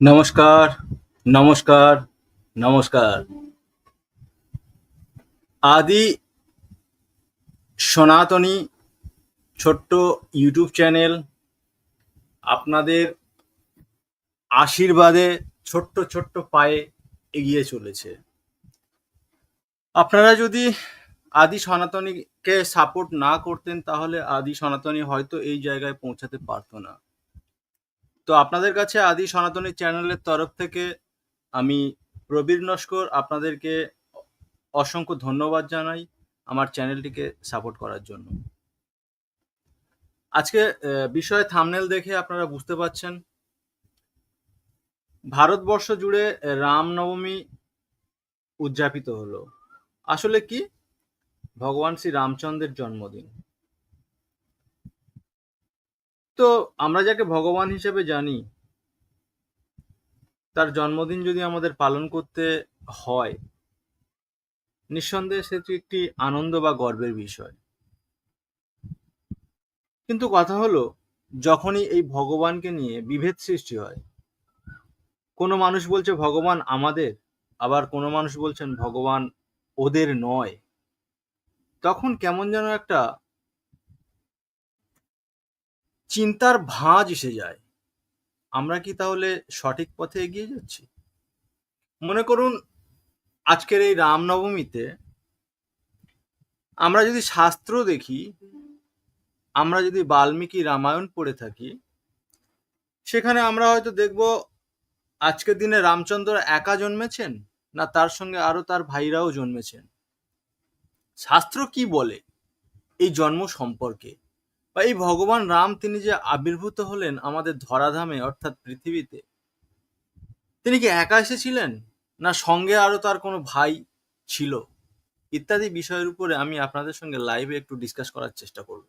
নমস্কার নমস্কার নমস্কার। আদি সনাতনী ছোট্ট ইউটিউব চ্যানেল আপনাদের আশীর্বাদে ছোট্ট ছোট্ট পায়ে এগিয়ে চলেছে। আপনারা যদি আদি সনাতনীকে সাপোর্ট না করতেন, তাহলে আদি সনাতনী হয়তো এই জায়গায় পৌঁছাতে পারতো না। তো আপনাদের কাছে আদি সনাতনী চ্যানেলের তরফ থেকে আমি প্রবীর নস্কর আপনাদেরকে অসংখ্য ধন্যবাদ জানাই আমার চ্যানেলটিকে সাপোর্ট করার জন্য। আজকে বিষয় থামনেল দেখে আপনারা বুঝতে পাচ্ছেন। ভারতবর্ষ জুড়ে রামনবমী উদযাপিত হলো। আসলে কি? ভগবান শ্রী রামচন্দ্রের জন্মদিন। তো আমরা যাকে ভগবান হিসেবে জানি, তার জন্মদিন যদি আমাদের পালন করতে হয়, নিঃসন্দেহে সেটি একটি আনন্দ বা গর্বের বিষয়। কিন্তু কথা হলো, যখনই এই ভগবানকে নিয়ে বিভেদ সৃষ্টি হয়, কোনো মানুষ বলছে ভগবান আমাদের, আবার কোনো মানুষ বলছেন ভগবান ওদের নয়, তখন কেমন যেন একটা চিন্তার ভাঁজ এসে যায়। আমরা কি তাহলে সঠিক পথে এগিয়ে যাচ্ছি? মনে করুন, আজকের এই রামনবমীতে আমরা যদি শাস্ত্র দেখি, আমরা যদি বাল্মীকি রামায়ণ পড়ে থাকি, সেখানে আমরা হয়তো দেখব, আজকের দিনে রামচন্দ্র একা জন্মেছেন, না তার সঙ্গে আরও তার ভাইরাও জন্মেছেন। শাস্ত্র কি বলে এই জন্ম সম্পর্কে? বা এই ভগবান রাম তিনি যে আবির্ভূত হলেন আমাদের ধরাধামে, অর্থাৎ পৃথিবীতে, তিনি কি একা এসেছিলেন? না সঙ্গে আরও তার কোনো ভাই ছিল? ইত্যাদি বিষয়ের উপরে আমি আপনাদের সঙ্গে লাইভে একটু ডিসকাস করার চেষ্টা করব।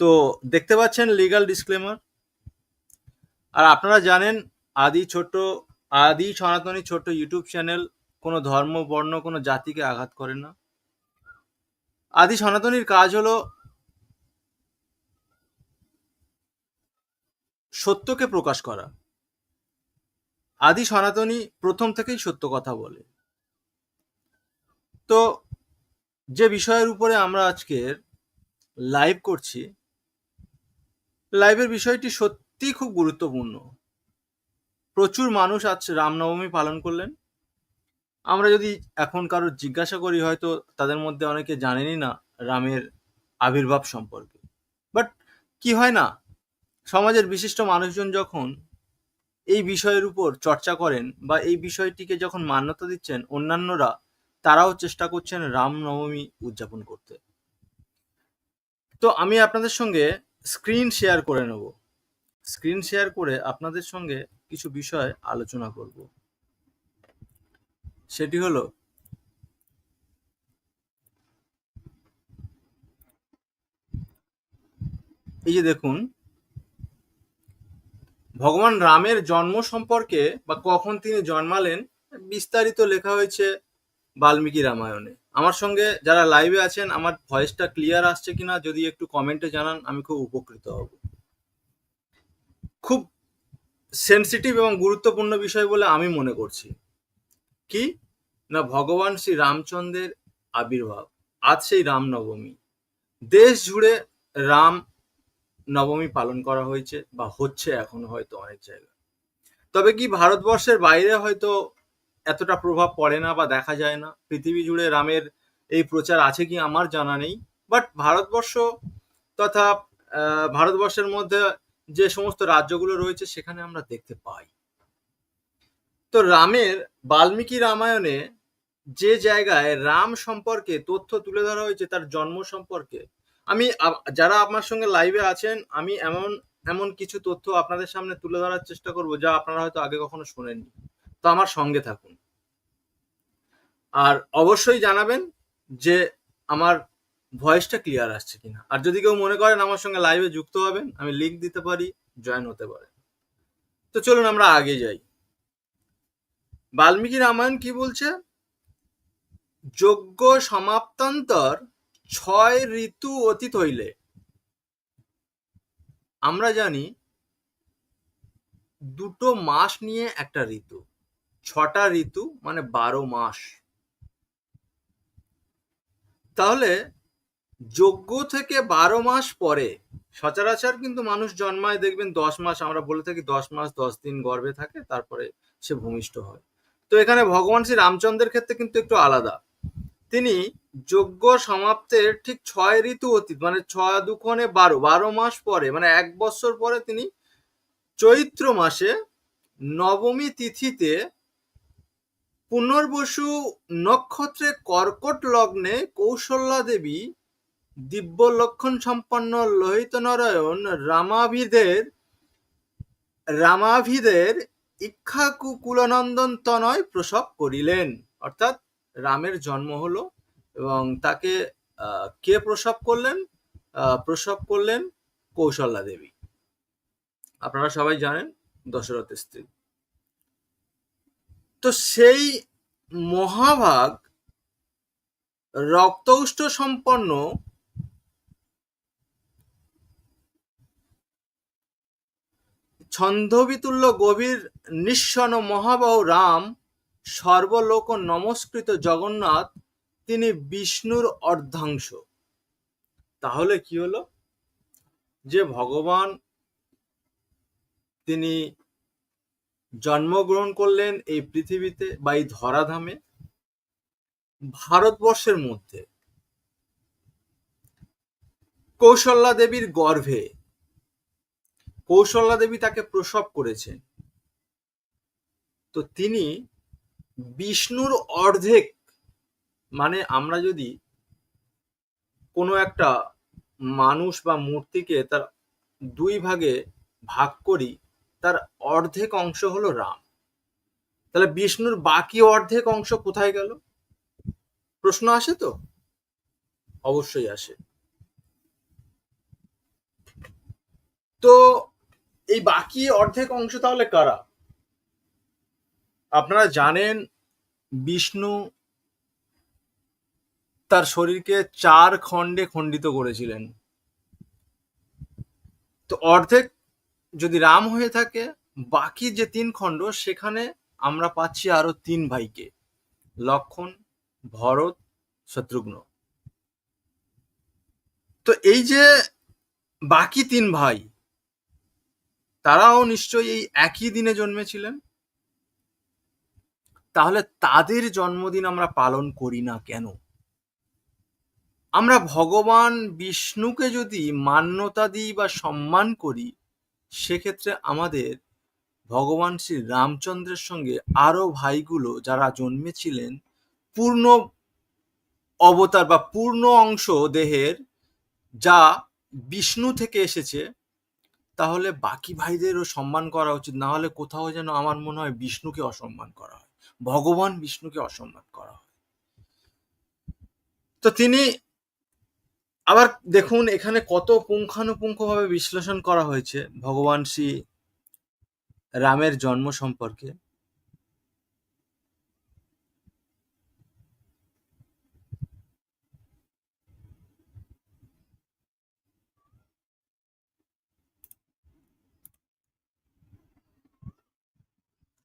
তো দেখতে পাচ্ছেন লিগ্যাল ডিসক্লেমার আর আপনারা জানেন, আদি ছোট আদি সনাতনী ছোট ইউটিউব চ্যানেল কোনো ধর্ম, বর্ণ, কোনো জাতিকে আঘাত করে না। আদি সনাতনীর কাজ হলো সত্যকে প্রকাশ করা। আদি সনাতনী প্রথম থেকেই সত্য কথা বলে। তো যে বিষয়ের উপরে আমরা আজকের লাইভ করছি লাইভের বিষয়টি সত্যি খুব গুরুত্বপূর্ণ। প্রচুর মানুষ আজ রামনবমী পালন করলেন। আমরা যদি এখন কারোর জিজ্ঞাসা করি, হয়তো তাদের মধ্যে অনেকে জানেনই না রামের আবির্ভাব সম্পর্কে। বাট কি হয় না সমাজের বিশিষ্ট মানুষজন যখন এই বিষয়ের উপর চর্চা করেন বা এই বিষয়টিকে যখন মান্যতা দিচ্ছেন অন্যান্যরা, তারাও চেষ্টা করছেন রামনবমী উদযাপন করতে। তো আমি আপনাদের সঙ্গে স্ক্রিন শেয়ার করে নেব। স্ক্রিন শেয়ার করে আপনাদের সঙ্গে কিছু বিষয় আলোচনা করব। সেটি হলো, এই যে দেখুন ভগবান রামের জন্ম সম্পর্কে বা কখন তিনি জন্মালেন, বিস্তারিত লেখা হয়েছে বাল্মীকি রামায়ণে। আমার সঙ্গে যারা লাইভে আছেন, আমার ভয়েসটা ক্লিয়ার আসছে কিনা যদি একটু কমেন্টে জানান, আমি খুব উপকৃত হব। খুব সেনসিটিভ এবং গুরুত্বপূর্ণ বিষয় বলে আমি মনে করছি। কি? না, ভগবান শ্রী রামচন্দ্রের আবির্ভাব। আজ সেই রামনবমী। দেশ জুড়ে রাম নবমী পালন করা হয়েছে বা হচ্ছে এখনও হয়তো অনেক জায়গায়। তবে কি ভারতবর্ষের বাইরে হয়তো এতটা প্রভাব পড়ে না বা দেখা যায় না? পৃথিবী জুড়ে রামের এই প্রচার আছে কি আমার জানা নেই। বাট ভারতবর্ষ তথা ভারতবর্ষের মধ্যে যে সমস্ত রাজ্যগুলো রয়েছে সেখানে আমরা দেখতে পাই। তো রামের বাল্মীকি রামায়ণে যে জায়গায় রাম সম্পর্কে তথ্য তুলে ধরা হয়েছে, তার জন্ম সম্পর্কে আমি যারা আমার সঙ্গে লাইভে আছেন, আমি এমন এমন কিছু তথ্য আপনাদের সামনে তুলে ধরার চেষ্টা করব যা আপনারা হয়তো আগে কখনো শোনেননি। তো আমার সঙ্গে থাকুন। আর অবশ্যই জানাবেন যে আমার ভয়েসটা ক্লিয়ার আসছে কিনা। আর যদি কেউ মনে করেন আমার সঙ্গে লাইভে যুক্ত হবেন, আমি লিঙ্ক দিতে পারি জয়েন হতে পারে তো চলুন আমরা আগে যাই। বাল্মীকি রামায়ণ কি বলছে? যোগ্য সমাপ্তান্তর ছয় ঋতু অতীত হইলে, আমরা জানি দুটো মাস নিয়ে একটা ঋতু। ছটা ঋতু মানে বারো মাস। তাহলে যজ্ঞ থেকে বারো মাস পরে সচরাচর কিন্তু মানুষ জন্মায়, দেখবেন দশ মাস, আমরা বলে থাকি দশ মাস, দশ দিন গর্ভে থাকে, তারপরে সে ভূমিষ্ঠ হয়। তো এখানে ভগবান শ্রী রামচন্দ্রের ক্ষেত্রে কিন্তু একটু আলাদা। তিনি যজ্ঞ সমাপ্তের ঠিক ছয় ঋতু অতীত মানে ছয় দুক্ষণে বারো বারো মাস পরে মানে এক বছর পরে তিনি চৈত্র মাসে নবমী তিথিতে পুনর্বসু নক্ষত্রে কর্কট লগ্নে কৌশল্যা দেবী দিব্য লক্ষণ সম্পন্ন লোহিত নারায়ণ রামাভিদের রামাভিদের ইক্ষাকু কুলনন্দন তনয় প্রসব করিলেন। অর্থাৎ রামের জন্ম হলো এবং তাকে কে প্রসব করলেন? প্রসব করলেন কৌশল্যা দেবী। আপনারা সবাই জানেন দশরথের স্ত্রী। তো সেই মহাভাগ রক্তৌষ্ঠ সম্পন্ন ছন্দবিতুল্য গভীর নিঃসন মহাবাহু রাম সর্বলোক নমস্কৃত জগন্নাথ তিনি বিষ্ণুর অর্ধাংশ। তাহলে কি হলো? যে ভগবান তিনি জন্মগ্রহণ করলেন এই পৃথিবীতে বা এই ধরাধামে ভারতবর্ষের মধ্যে। কৌশল্যা দেবীর গর্ভে কৌশল্যা দেবী তাকে প্রসব করেছেন। তো তিনি বিষ্ণুর অর্ধেক মানে আমরা যদি কোনো একটা মানুষ বা মূর্তিকে তার দুই ভাগে ভাগ করি, তার অর্ধেক অংশ হলো রাম। তাহলে বিষ্ণুর বাকি অর্ধেক অংশ কোথায় গেল? প্রশ্ন আসে তো? অবশ্যই আসে। তো এই বাকি অর্ধেক অংশ তাহলে কারা? আপনারা জানেন বিষ্ণু তার শরীরকে চার খণ্ডে খণ্ডিত করেছিলেন। তো অর্ধেক যদি রাম হয়ে থাকে, বাকি যে তিন খণ্ড, সেখানে আমরা পাচ্ছি আরও তিন ভাইকে। লক্ষণ, ভরত, শত্রুঘ্ন। তো এই যে বাকি তিন ভাই, তারাও নিশ্চয়ই এই একই দিনে জন্মেছিলেন। তাহলে তাদের জন্মদিন আমরা পালন করি না কেন? আমরা ভগবান বিষ্ণুকে যদি মান্যতা দিই বা সম্মান করি, সেক্ষেত্রে আমাদের ভগবান শ্রী রামচন্দ্রের সঙ্গে আরও ভাইগুলো যারা জন্মেছিলেন, পূর্ণ অবতার বা পূর্ণ অংশ দেহের যা বিষ্ণু থেকে এসেছে, তাহলে বাকি ভাইদেরও সম্মান করা উচিত। না হলে কোথাও যেন আমার মনে হয় বিষ্ণুকে অসম্মান করা হয়। ভগবান বিষ্ণুকে অসম্মান করা হয়। তো তিনি আবার দেখুন, এখানে কত পুঙ্খানুপুঙ্খভাবে বিশ্লেষণ করা হয়েছে ভগবান শ্রী রামের জন্ম সম্পর্কে।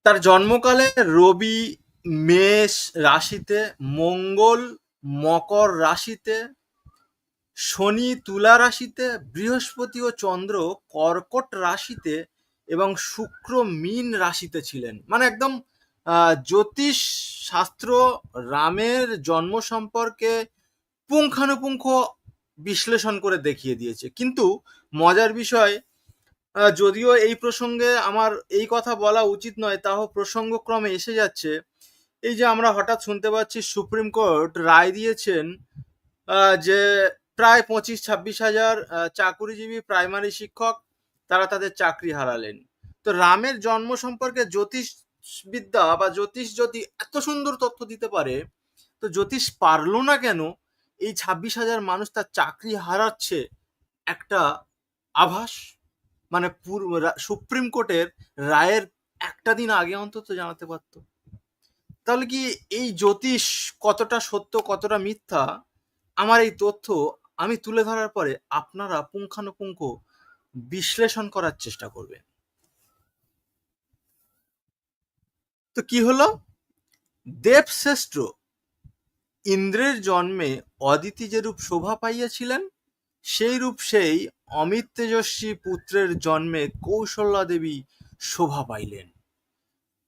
তার জন্মকালে রবি, মেষ রাশিতে, মঙ্গল, মকর রাশিতে শনি তুলা রাশিতে বৃহস্পতি ও চন্দ্র কর্কট রাশিতে এবং শুক্র মীন রাশিতে ছিলেন। মানে একদম জ্যোতিষ শাস্ত্র রামের জন্ম সম্পর্কে পুঙ্খানুপুঙ্খ বিশ্লেষণ করে দেখিয়ে দিয়েছে। কিন্তু মজার বিষয় যদিও এই প্রসঙ্গে আমার এই কথা বলা উচিত নয়, তাও প্রসঙ্গক্রমে এসে যাচ্ছে। এই যে আমরা হঠাৎ শুনতে পাচ্ছি সুপ্রিম কোর্ট রায় দিয়েছেন যে প্রায় পঁচিশ, ছাব্বিশ হাজার চাকুরিজীবী প্রাইমারি শিক্ষক তারা তাদের চাকরি হারালেন। তো রামের জন্ম সম্পর্কে জ্যোতিষ বিদ্যা বা জ্যোতিষ যদি এত সুন্দর তথ্য দিতে পারে, তো জ্যোতিষ পারল না কেন? এই ছাব্বিশ হাজার মানুষ তার চাকরি হারাচ্ছে একটা আভাস? মানে সুপ্রিম কোর্টের রায়ের একটা দিন আগে অন্তত জানাতে পারতো। তাহলে কি এই জ্যোতিষ কতটা সত্য, কতটা মিথ্যা? আমার এই তথ্য আমি তুলে ধরার পরে আপনারা পুঙ্খানুপুঙ্খ বিশ্লেষণ করার চেষ্টা করবেন। তো কি হলো? দেবশ্রেষ্ঠ ইন্দ্রের জন্মে অদিতি যেরূপ শোভা পাইয়াছিলেন সেই রূপ সেই অমিত তেজস্বী পুত্রের জন্মে কৌশল্যা দেবী শোভা পাইলেন।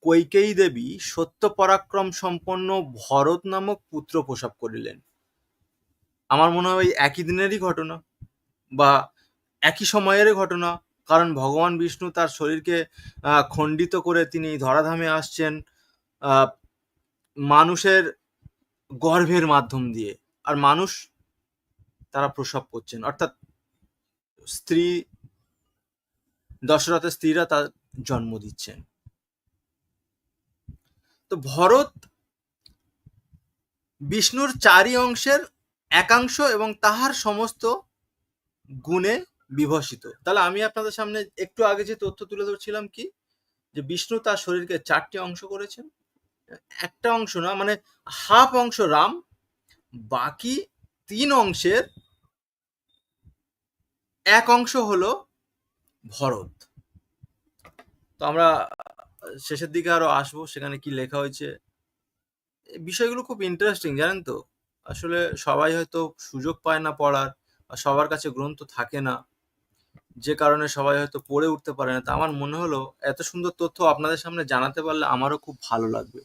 কৈকেয়ী দেবী সত্য পরাক্রম সম্পন্ন ভরত নামক পুত্র প্রসব করিলেন। আমার মনে হয় একই দিনেরই ঘটনা বা একই সময়ের ঘটনা। কারণ ভগবান বিষ্ণু তার শরীরকে খণ্ডিত করে তিনি ধরাধামে আসছেন মানুষের গর্ভের মাধ্যম দিয়ে। আর মানুষ তারা প্রসব করছেন। অর্থাৎ স্ত্রী, দশরথের স্ত্রীরা তার জন্ম দিচ্ছেন। তো ভরত বিষ্ণুর চারি অংশের একাংশ এবং তাহার সমস্ত গুণে বিভসিত তাহলে আমি আপনাদের সামনে একটু আগে যে তথ্য তুলে ধরছিলাম কি? যে বিষ্ণু তার শরীরকে চারটি অংশ করেছেন। একটা অংশ না মানে হাফ অংশ রাম, বাকি তিন অংশের এক অংশ হলো ভরত। তো আমরা শেষের দিকে আরও আসব, সেখানে কি লেখা হয়েছে? বিষয়গুলো খুব ইন্টারেস্টিং জানেন তো? আসলে সবাই হয়তো সুযোগ পায় না পড়ার বা সবার কাছে গ্রন্থ থাকে না। যে কারণে সবাই হয়তো পড়ে উঠতে পারে না। তা আমার মনে হলো এত সুন্দর তথ্য আপনাদের সামনে জানাতে পারলে আমারও খুব ভালো লাগবে।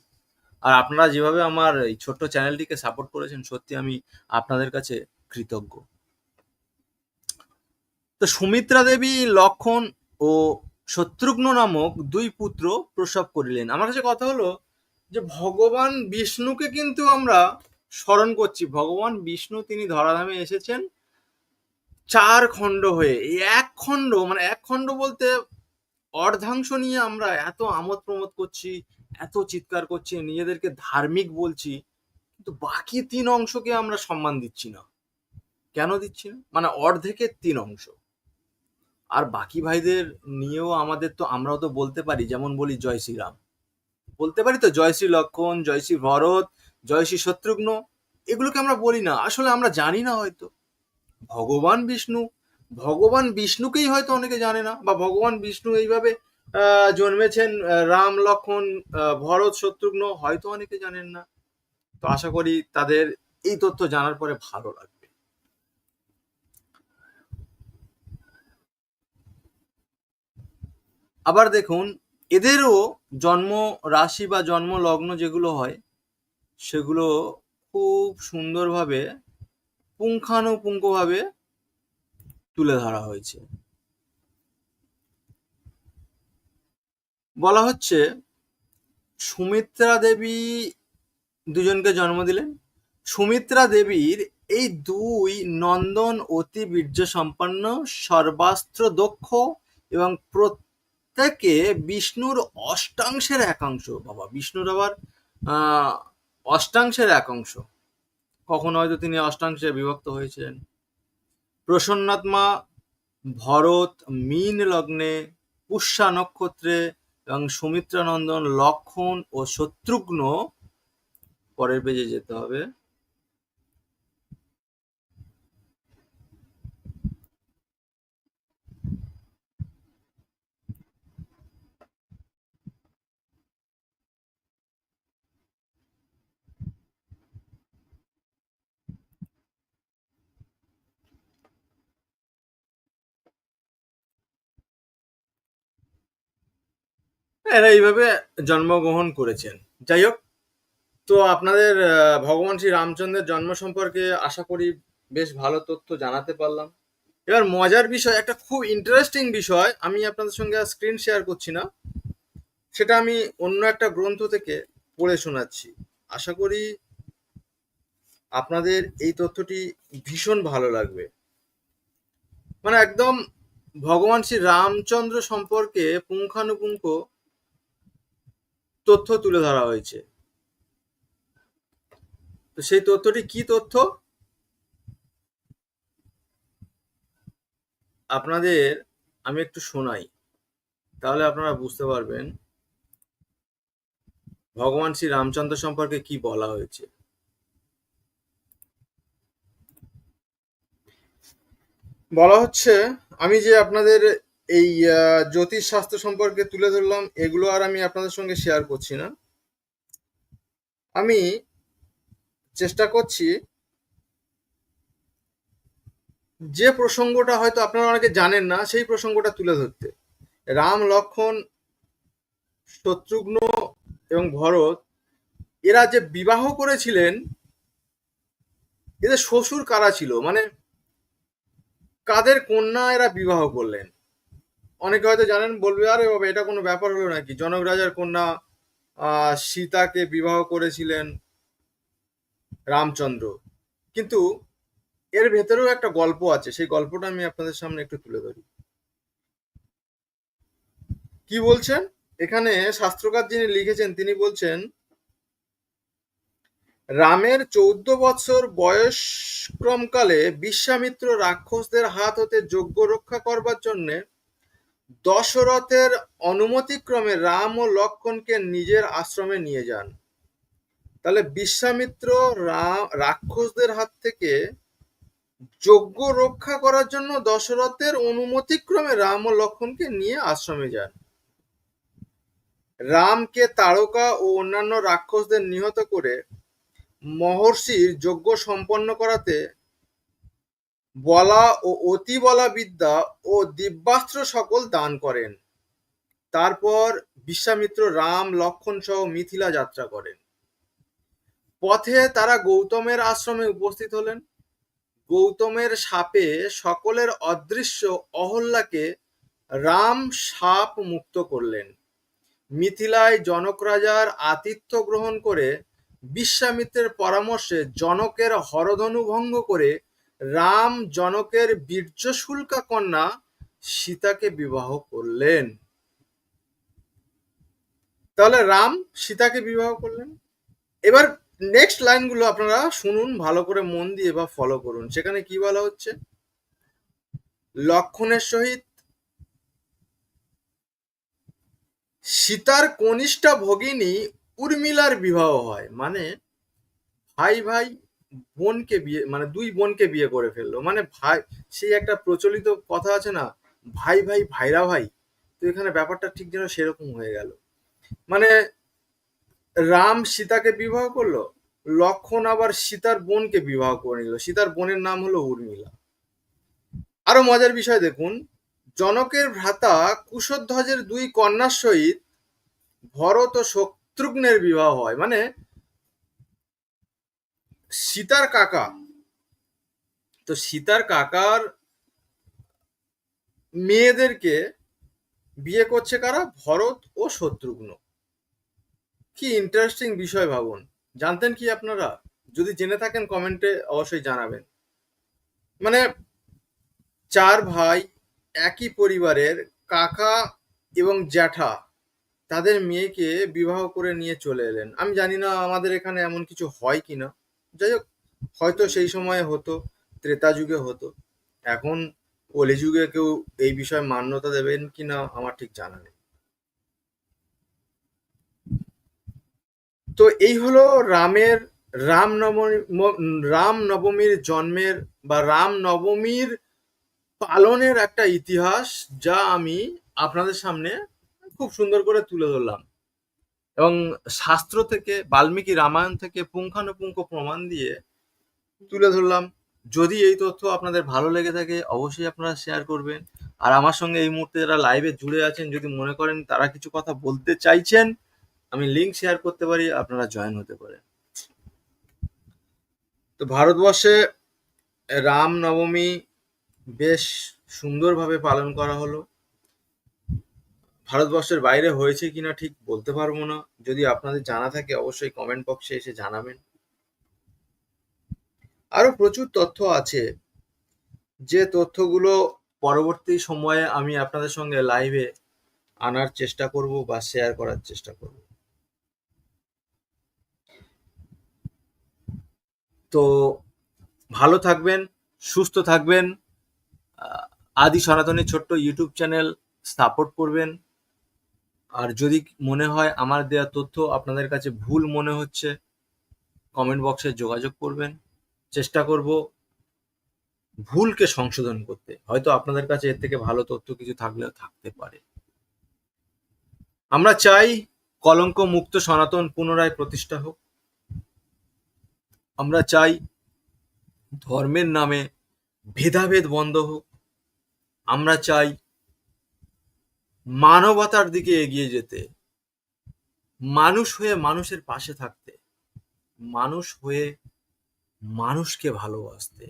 আর আপনারা যেভাবে আমার এই ছোট্ট চ্যানেলটিকে সাপোর্ট করেছেন, সত্যি আমি আপনাদের কাছে কৃতজ্ঞ। তো সুমিত্রা দেবী, লক্ষণ ও শত্রুঘ্ন নামক দুই পুত্র প্রসব করিলেন। আমার কাছে কথা হলো যে ভগবান বিষ্ণুকে কিন্তু আমরা স্মরণ করছি, ভগবান বিষ্ণু তিনি ধরাধামে এসেছেন চার খণ্ড হয়ে। এই এক খণ্ড মানে এক খণ্ড বলতে অর্ধাংশ নিয়ে আমরা এত আমোদ প্রমোদ করছি, এত চিৎকার করছি, নিজেদেরকে ধার্মিক বলছি, কিন্তু বাকি তিন অংশকে আমরা সম্মান দিচ্ছি না। কেন দিচ্ছি না? মানে অর্ধেকের তিন অংশ। আর বাকি ভাইদের নিয়েও আমাদের তো, আমরাও তো বলতে পারি, যেমন বলি জয় শ্রীরাম। বলতে পারি তো জয় শ্রী লক্ষণ, জয় শ্রী ভরত জয় শ্রী শত্রুঘ্ন, এগুলোকে আমরা বলি না। আসলে আমরা জানি না হয়তো। ভগবান বিষ্ণু, ভগবান বিষ্ণুকেই হয়তো অনেকে জানে না, বা ভগবান বিষ্ণু এইভাবে জন্মেছেন রাম, লক্ষণ ভরত, শত্রুঘ্ন, হয়তো অনেকে জানেন না। তো আশা করি তাদের এই তথ্য জানার পরে ভালো লাগবে। আবার দেখুন, এদেরও জন্ম রাশি বা জন্ম লগ্ন যেগুলো হয় সেগুলো খুব সুন্দরভাবে পুঙ্খানুপুঙ্খভাবে তুলে ধরা হয়েছে। বলা হচ্ছে, সুমিত্রা দেবী দুজনকে জন্ম দিলেন। সুমিত্রা দেবীর এই দুই নন্দন অতি বীর্য সম্পন্ন সর্বাস্ত্র দক্ষ এবং প্রত্যেকে বিষ্ণুর অষ্টাংশের একাংশ। বাবা, বিষ্ণুর আবার আহ, এক অংশ। কখনো হয়তো তিনি অষ্টাংশে বিভক্ত হয়েছিলেন। প্রসন্নাত্মা ভরত মীন লগ্নে পুষ্যা নক্ষত্রে এবং সুমিত্রানন্দন লক্ষণ ও শত্রুঘ্ন পরের পেজে যেতে হবে। এরা এইভাবে জন্মগ্রহণ করেছেন। যাই হোক, তো আপনাদের ভগবান শ্রী রামচন্দ্রের জন্ম সম্পর্কে আশা করি বেশ ভালো তথ্য জানাতে পারলাম। এবার মজার বিষয়, একটা খুব ইন্টারেস্টিং বিষয়, আমি আপনাদের সঙ্গে স্ক্রিন শেয়ার করছি না। সেটা আমি অন্য একটা গ্রন্থ থেকে পড়ে শোনাচ্ছি। আশা করি আপনাদের এই তথ্যটি ভীষণ ভালো লাগবে। মানে একদম ভগবান শ্রী রামচন্দ্র সম্পর্কে পুঙ্খানুপুঙ্খ তথ্য তুলে ধরা হয়েছে। তো সেই তথ্যটি কি তথ্য? আপনাদের আমি একটু শোনাই, তাহলে আপনারা বুঝতে পারবেন ভগবান শ্রী রামচন্দ্র সম্পর্কে কি বলা হয়েছে। বলা হচ্ছে, আমি যে আপনাদের এই জ্যোতিষ শাস্ত্র সম্পর্কে তুলে ধরলাম, এগুলো আর আমি আপনাদের সঙ্গে শেয়ার করছি না। আমি চেষ্টা করছি যে প্রসঙ্গটা হয়তো আপনারা অনেকে জানেন না, সেই প্রসঙ্গটা তুলে ধরতে। রাম, লক্ষণ, শত্রুঘ্ন এবং ভরত, এরা যে বিবাহ করেছিলেন, এদের শ্বশুর কারা ছিল? মানে কাদের কন্যা এরা বিবাহ করলেন? অনেকে হয়তো জানেন বলবে, আরে বাবা, এটা কোনো ব্যাপার হলো নাকি? জনক রাজার কন্যা সীতাকে বিবাহ করেছিলেন রামচন্দ্র। কিন্তু এর ভেতরেও একটা গল্প আছে, সেই গল্পটা আমি আপনাদের সামনে একটু তুলে ধরি। কি বলছেন? এখানে শাস্ত্রকার যিনি লিখেছেন, তিনি বলছেন, রামের চৌদ্দ বৎসর বয়সক্রমকালে বিশ্বামিত্র রাক্ষসদের হাত হতে যজ্ঞ রক্ষা করবার জন্যে দশরথের অনুমতিক্রমে রাম ও লক্ষণকে নিজের আশ্রমে নিয়ে যান। তাহলে বিশ্বামিত্র রাম, রাক্ষসদের হাত থেকে যজ্ঞ রক্ষা করার জন্য দশরথের অনুমতিক্রমে রাম ও লক্ষণকে নিয়ে আশ্রমে যান। রামকে তারকা ও অন্যান্য রাক্ষসদের নিহত করে মহর্ষির যজ্ঞ সম্পন্ন করাতে বলা ও অতি বলা বিদ্যা ও দিব্যাস্ত্র সকল দান করেন। তারপর বিশ্বামিত্র রাম লক্ষণ সহ মিথিলা যাত্রা করেন। পথে তারা গৌতমের আশ্রমে উপস্থিত হলেন। গৌতমের সাপে সকলের অদৃশ্য অহল্যাকে রাম সাপ মুক্ত করলেন। মিথিলায় জনক রাজার আতিথ্য গ্রহণ করে, বিশ্বামিত্রের পরামর্শে জনকের হরধনু ভঙ্গ করে রাম জনকের বীর্যশুল্কা কন্যা সীতাকে বিবাহ করলেন। তাহলে রাম সীতাকে বিবাহ করলেন। এবার নেক্সট লাইনগুলো আপনারা শুনুন, ভালো করে মন দিয়ে বা ফলো করুন। সেখানে কি বলা হচ্ছে? লক্ষণের সহিত সীতার কনিষ্ঠা ভগিনী উর্মিলার বিবাহ হয়। মানে ভাই ভাই বোনকে বিয়ে মানে দুই বোনকে বিয়ে করে ফেলল। মানে ভাই, সেই একটা প্রচলিত কথা আছে না, ভাই ভাই, ভাইরা, ভাই। তো এখানে ব্যাপারটা ঠিক যেন সেরকম হয়ে গেল। মানে রাম সীতাকে বিবাহ করল, লক্ষণ আবার সীতার বোনকে বিবাহ করে নিল। সীতার বোনের নাম হলো উর্মিলা। আরও মজার বিষয় দেখুন, জনকের ভ্রাতা কুশধ্বজের দুই কন্যার সহিত ভরত ও শত্রুঘ্নের বিবাহ হয়। মানে সীতার কাকা। তো সীতার কাকার মেয়েদেরকে বিয়ে করছে কারা? ভরত ও শত্রুঘ্ন। কি ইন্টারেস্টিং বিষয় ভাবুন। জানতেন কি আপনারা? যদি জেনে থাকেন কমেন্টে অবশ্যই জানাবেন। মানে চার ভাই একই পরিবারের কাকা এবং জ্যাঠা তাদের মেয়েকে বিবাহ করে নিয়ে চলে এলেন। আমি জানি না আমাদের এখানে এমন কিছু হয় কিনা। যাই হোক হয়তো সেই সময়ে হতো, ত্রেতা যুগে হতো। এখন কলি যুগে কেউ এই বিষয়ে মান্যতা দেবেন কিনা আমার ঠিক জানা নেই। তো এই হলো রামের রাম নবমী রাম নবমীর জন্মের বা রাম নবমীর পালনের একটা ইতিহাস যা আমি আপনাদের সামনে খুব সুন্দর করে তুলে ধরলাম। এবং শাস্ত্র থেকে, বাল্মীকি রামায়ণ থেকে পুঙ্খানুপুঙ্খ প্রমাণ দিয়ে তুলে ধরলাম। যদি এই তথ্য আপনাদের ভালো লেগে থাকে, অবশ্যই আপনারা শেয়ার করবেন। আর আমার সঙ্গে এই মুহূর্তে যারা লাইভে জুড়ে আছেন, যদি মনে করেন তারা কিছু কথা বলতে চাইছেন, আমি লিংক শেয়ার করতে পারি, আপনারা জয়েন হতে পারেন। তো ভারতবর্ষে রাম নবমী বেশ সুন্দরভাবে পালন করা হলো। ভারতবর্ষের বাইরে হয়েছে কিনা ঠিক বলতে পারব না। যদি আপনাদের জানা থাকে, অবশ্যই কমেন্ট বক্সে এসে জানাবেন। আরও প্রচুর তথ্য আছে। যে তথ্যগুলো পরবর্তী সময়ে আমি আপনাদের সঙ্গে লাইভে আনার চেষ্টা করব বা শেয়ার করার চেষ্টা করব। তো ভালো থাকবেন, সুস্থ থাকবেন আদি সনাতনী ছোট্ট ইউটিউব চ্যানেল সাপোর্ট করবেন। আর যদি মনে হয় আমার দেওয়া তথ্য আপনাদের কাছে ভুল মনে হচ্ছে কমেন্ট বক্সে যোগাযোগ করবেন। চেষ্টা করব ভুলকে সংশোধন করতে। হয়তো আপনাদের কাছে এর থেকে ভালো তথ্য কিছু থাকলেও থাকতে পারে। আমরা চাই কলঙ্ক মুক্ত সনাতন পুনরায় প্রতিষ্ঠা হোক। আমরা চাই ধর্মের নামে ভেদাভেদ বন্ধ হোক। আমরা চাই মানবতার দিকে এগিয়ে যেতে, মানুষ হয়ে মানুষের পাশে থাকতে, মানুষ হয়ে মানুষকে ভালোবাসতে।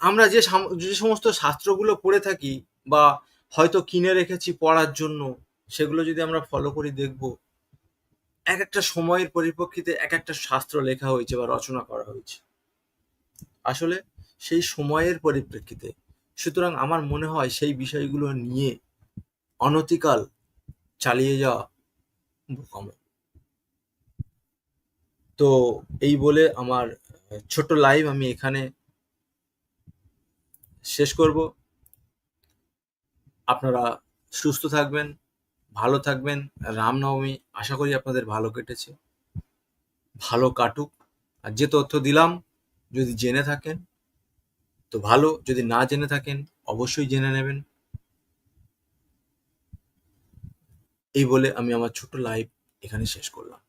আমরা যে যে সমস্ত শাস্ত্রগুলো পড়ে থাকি বা হয়তো কিনে রেখেছি পড়ার জন্য, সেগুলো যদি আমরা ফলো করি দেখব, এক একটা সময়ের পরিপ্রেক্ষিতে এক একটা শাস্ত্র লেখা হয়েছে বা রচনা করা হয়েছে। আসলে সেই সময়ের পরিপ্রেক্ষিতে সুতরাং আমার মনে হয় সেই বিষয়গুলো নিয়ে অনতিকাল চালিয়ে যাওয়া তো এই বলে আমার ছোট লাইভ আমি এখানে শেষ করব। আপনারা সুস্থ থাকবেন, ভালো থাকবেন। রামনবমী আশা করি আপনাদের ভালো কেটেছে। ভালো কাটুক। আর যে তথ্য দিলাম, যদি জেনে থাকেন তো ভালো, যদি না জেনে থাকেন, অবশ্যই জেনে নেবেন। এই বলে আমি আমার ছোট লাইভ এখানে শেষ করলাম।